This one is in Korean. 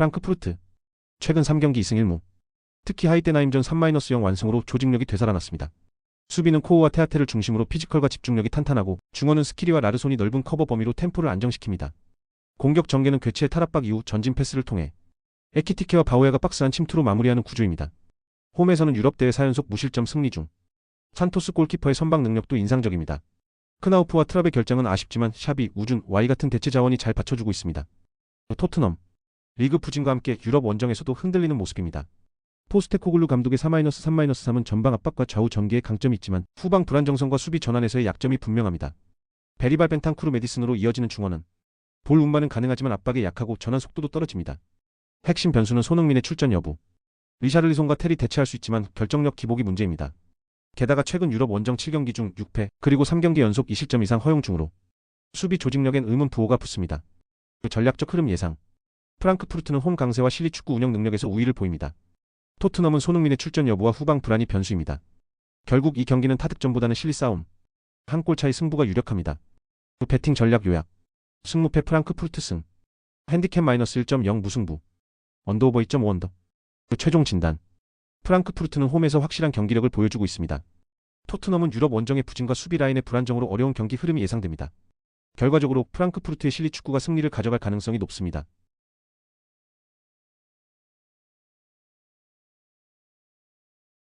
프랑크푸르트. 최근 3경기 2승 1무. 특히 하이테나임전 3-0 완승으로 조직력이 되살아났습니다. 수비는 코어와 테아테를 중심으로 피지컬과 집중력이 탄탄하고 중원은 스키리와 라르손이 넓은 커버 범위로 템포를 안정시킵니다. 공격 전개는 괴치의 탈압박 이후 전진 패스를 통해 에키티케와 바오야가 박스한 침투로 마무리하는 구조입니다. 홈에서는 유럽 대회 4연속 무실점 승리 중. 산토스 골키퍼의 선방 능력도 인상적입니다. 크나우프와 트랍의 결정은 아쉽지만 샤비, 우준, 와이 같은 대체 자원이 잘 받쳐주고 있습니다. 토트넘. 리그 부진과 함께 유럽 원정에서도 흔들리는 모습입니다. 포스테코글루 감독의 4-3-3은 전방 압박과 좌우 전개의 강점이 있지만 후방 불안정성과 수비 전환에서의 약점이 분명합니다. 베리발 벤탄쿠르 메디슨으로 이어지는 중원은 볼 운반은 가능하지만 압박에 약하고 전환 속도도 떨어집니다. 핵심 변수는 손흥민의 출전 여부. 리샤를리송과 테리 대체할 수 있지만 결정력 기복이 문제입니다. 게다가 최근 유럽 원정 7경기 중 6패 그리고 3경기 연속 2실점 이상 허용 중으로 수비 조직력엔 의문 부호가 붙습니다. 그 전략적 흐름 예상. 프랑크푸르트는 홈 강세와 실리 축구 운영 능력에서 우위를 보입니다. 토트넘은 손흥민의 출전 여부와 후방 불안이 변수입니다. 결국 이 경기는 타득점보다는 실리 싸움. 한 골 차이 승부가 유력합니다. 그 배팅 전략 요약. 승무패 프랑크푸르트 승. 핸디캡 마이너스 1.0 무승부. 언더오버 2.5 언더. 그 최종 진단. 프랑크푸르트는 홈에서 확실한 경기력을 보여주고 있습니다. 토트넘은 유럽 원정의 부진과 수비 라인의 불안정으로 어려운 경기 흐름이 예상됩니다. 결과적으로 프랑크푸르트의 실리 축구가 승리를 가져갈 가능성이 높습니다.